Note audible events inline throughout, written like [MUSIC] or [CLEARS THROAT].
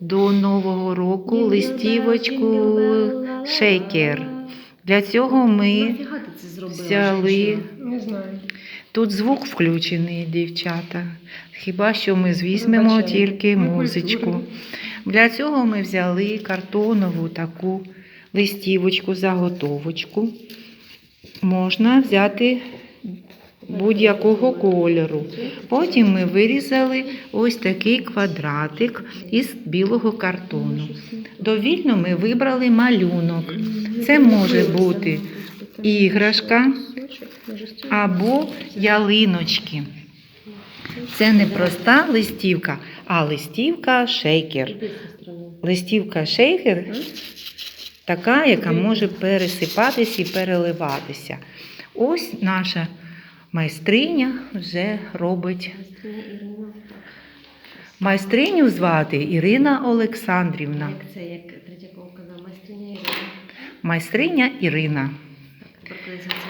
до Нового року листівочку шейкер. Для цього ми Нафіга ти це зробила? взяли- тут звук включений, дівчата. Хіба що ми візьмемо тільки музичку. Для цього ми взяли картонову таку листівочку, заготовочку. Можна взяти будь-якого кольору. Потім ми вирізали ось такий квадратик із білого картону. Довільно ми вибрали малюнок. Це може бути іграшка або ялиночки. Це не проста листівка, а листівка шейкер. Листівка шейкер така, яка може пересипатись і переливатися. Ось наша майстриня вже робить. Майстриню звати Ірина Олександрівна. Як це, як Третьяков казав, майстриня Ірина. Майстриня Ірина.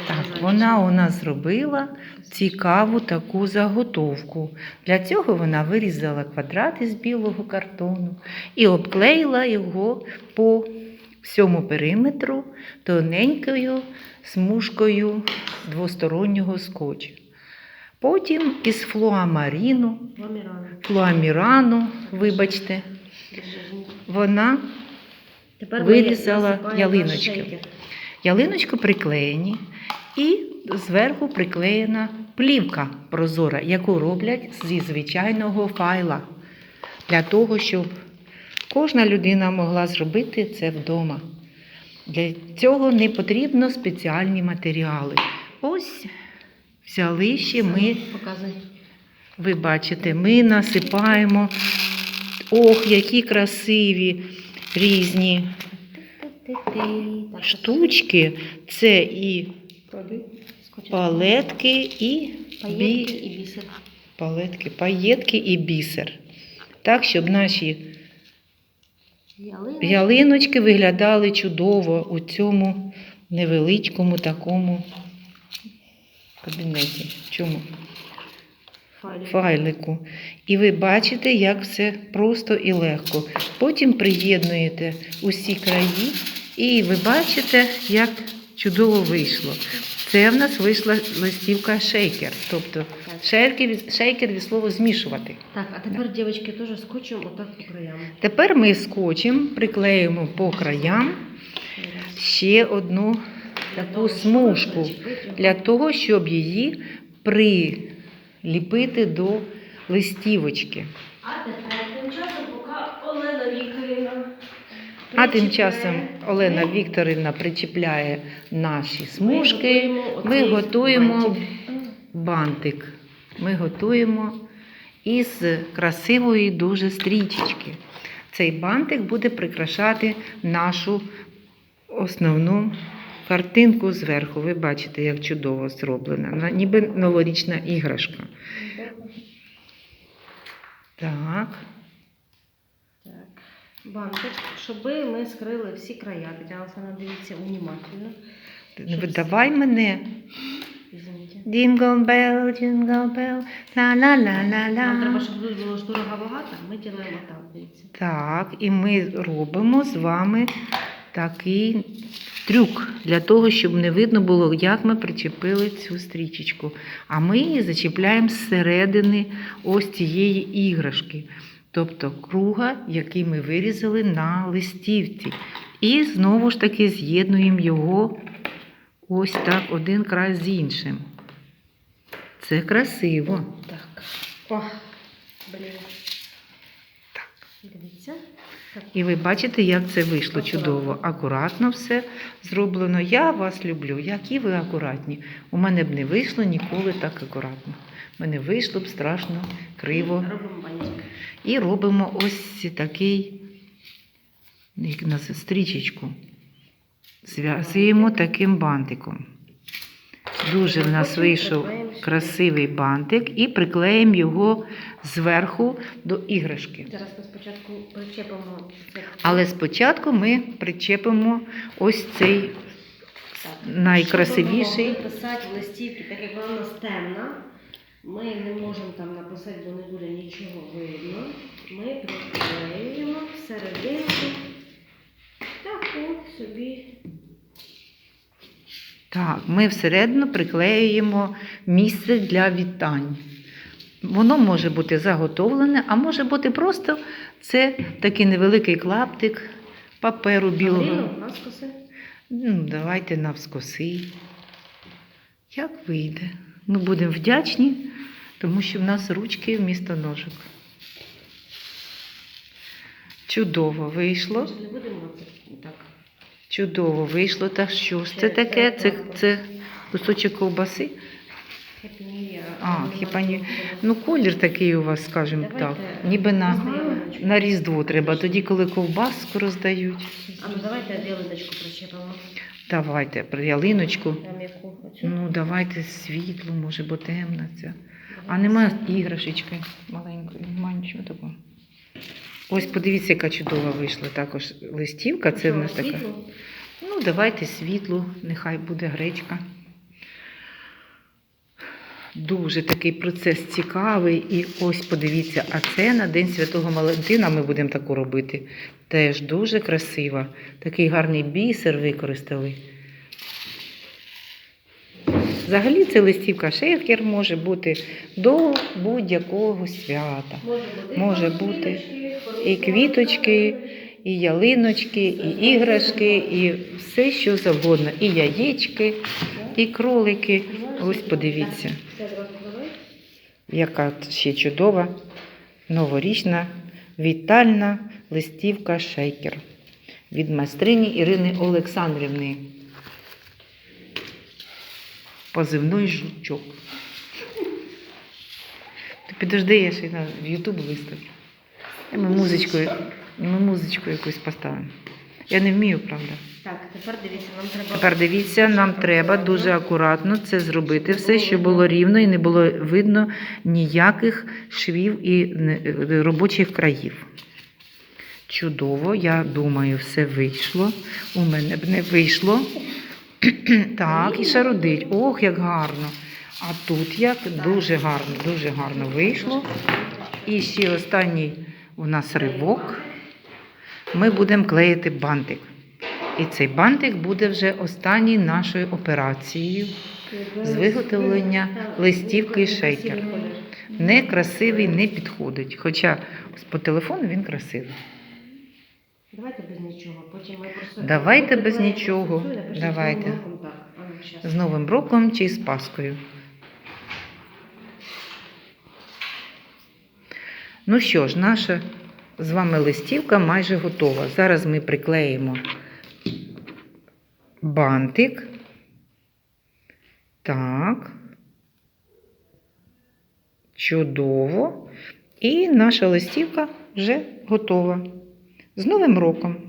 Так, вона у нас зробила цікаву таку заготовку. Для цього вона вирізала квадрат із білого картону і обклеїла його по всьому периметру тоненькою смужкою двостороннього скотчу. Потім із флуамаріну, флуамірану, вибачте, вона Тепер Вирізала ялиночки. шейкер. ялиночку приклеєні і зверху приклеєна плівка прозора, яку роблять зі звичайного файла, для того, щоб кожна людина могла зробити це вдома. Для цього не потрібно спеціальні матеріали. Ось взяли ще ми, ви бачите, ми насипаємо. Ох, які красиві різні штучки. Це і палетки, і бі... палетки, паєтки і бісер. Так, щоб наші Ялиночки. ялиночки виглядали чудово у цьому невеличкому такому кабінеті. Чому? Файлик. Файлику. І ви бачите, як все просто і легко. Потім приєднуєте усі краї, і ви бачите, як чудово вийшло. Це в нас вийшла листівка шейкер. Тобто шейкер, від- шейкер від слова змішувати. Так, а тепер, дівчатки, теж скотчем отак по краям. Тепер ми скотчем приклеїмо по краям ще одну таку смужку для того, щоб її приліпити до листівочки. А тепер тим часом, поки Олена Вікторівна. А тим причіпляє, часом Олена Вікторівна причіпляє наші смужки. готуємо Ми готуємо бантик. Ми готуємо із красивої дуже стрічечки. Цей бантик буде прикрашати нашу основну картинку зверху. Ви бачите, як чудово зроблена. На- Ніби новорічна іграшка. Так. Так, бантик, щоб ми скрили всі края. Олександровна, дивіться унімательно. Не видавай мене. Jingle bell, jingle bell, Нам треба, la. щоб тут було штурга багато, ми ділимо так, дивіться. Так, і ми робимо з вами такий трюк для того, щоб не видно було, як ми причепили цю стрічечку. А ми її зачіпляємо зсередини ось цієї іграшки, тобто круга, який ми вирізали на листівці. І знову ж таки з'єднуємо його ось так один край з іншим. Це красиво. Так. О, блін. Так. Дивіться. І ви бачите, як це вийшло чудово. Акуратно все зроблено. Я вас люблю. Які ви акуратні. У мене б не вийшло ніколи так акуратно. У мене вийшло б страшно криво. І робимо ось такий як наз- стрічечку. Зв'язуємо таким бантиком. Дуже в нас вийшов красивий бантик і приклеїмо його зверху до іграшки. Зараз ми спочатку причепимо. Але спочатку ми причепимо ось цей Так. найкрасивіший. Щоб ми писати в листівки, так як вона у нас темна, Ми не можемо там написати, бо не буде нічого видно. Ми приклеюємо всерединку таку собі. Так, ми всередину приклеюємо місце для вітань. Воно може бути заготовлене, а може бути просто це такий невеликий клаптик паперу білого. Ну, давайте навскоси. Як вийде? Ми будемо вдячні, тому що в нас ручки вмісто ножок. Чудово вийшло. Не будемо так. Чудово вийшло. Так що ж це таке? це Це, кусочок ковбаси. А, Ми хіба ні- Ну, колір такий у вас, скажімо Давайте так. Ніби на, на Різдво треба, тоді, коли ковбаску роздають. А ну давайте ялиночку причепимо. Давайте про ялиночку. Ну, давайте світло, може, бо темна ця. А немає іграшечки маленької, немає нічого такого. Ось подивіться, яка чудова вийшла також листівка. Це в нас така. Ну, давайте світло, нехай буде гречка. Дуже такий процес цікавий. І ось подивіться, а це на День Святого Валентина ми будемо таку робити. Теж дуже красиво. Такий гарний бісер використали. Взагалі це листівка шейкер може бути до будь-якого свята. Може бути, Може бути і квіточки, і ялиночки, і іграшки, і все, що завгодно. І яєчки, і кролики. Ось подивіться, яка ще чудова новорічна вітальна листівка шейкер від майстрині Ірини Олександрівни. Позивний жучок. Ти підожди, я ще на в Ютуб виставлю. Ми музичкою, ми музичку якусь поставимо. Я не вмію, правда. Так, тепер дивіться, нам треба. Тепер дивіться, нам треба дуже акуратно це зробити, все, щоб було рівно і не було видно ніяких швів і е, робочих країв. Чудово, я думаю, все вийшло. У мене б не вийшло. [CLEARS THROAT] Так, і шарудить. Ох, як гарно. А тут як дуже гарно, дуже гарно вийшло. І ще останній у нас ривок. Ми будемо клеїти бантик. І цей бантик буде вже останньою нашою операцією. з виготовлення листівки шейкер. Некрасивий не підходить. Хоча по телефону він красивий. Давайте без нічого. Потім ми просто. Давайте без нічого. і Давайте. З Новим роком чи з Паскою. Ну що ж, наша з вами листівка майже готова. Зараз ми приклеїмо бантик. Так. Чудово. І наша листівка вже готова. З Новим роком!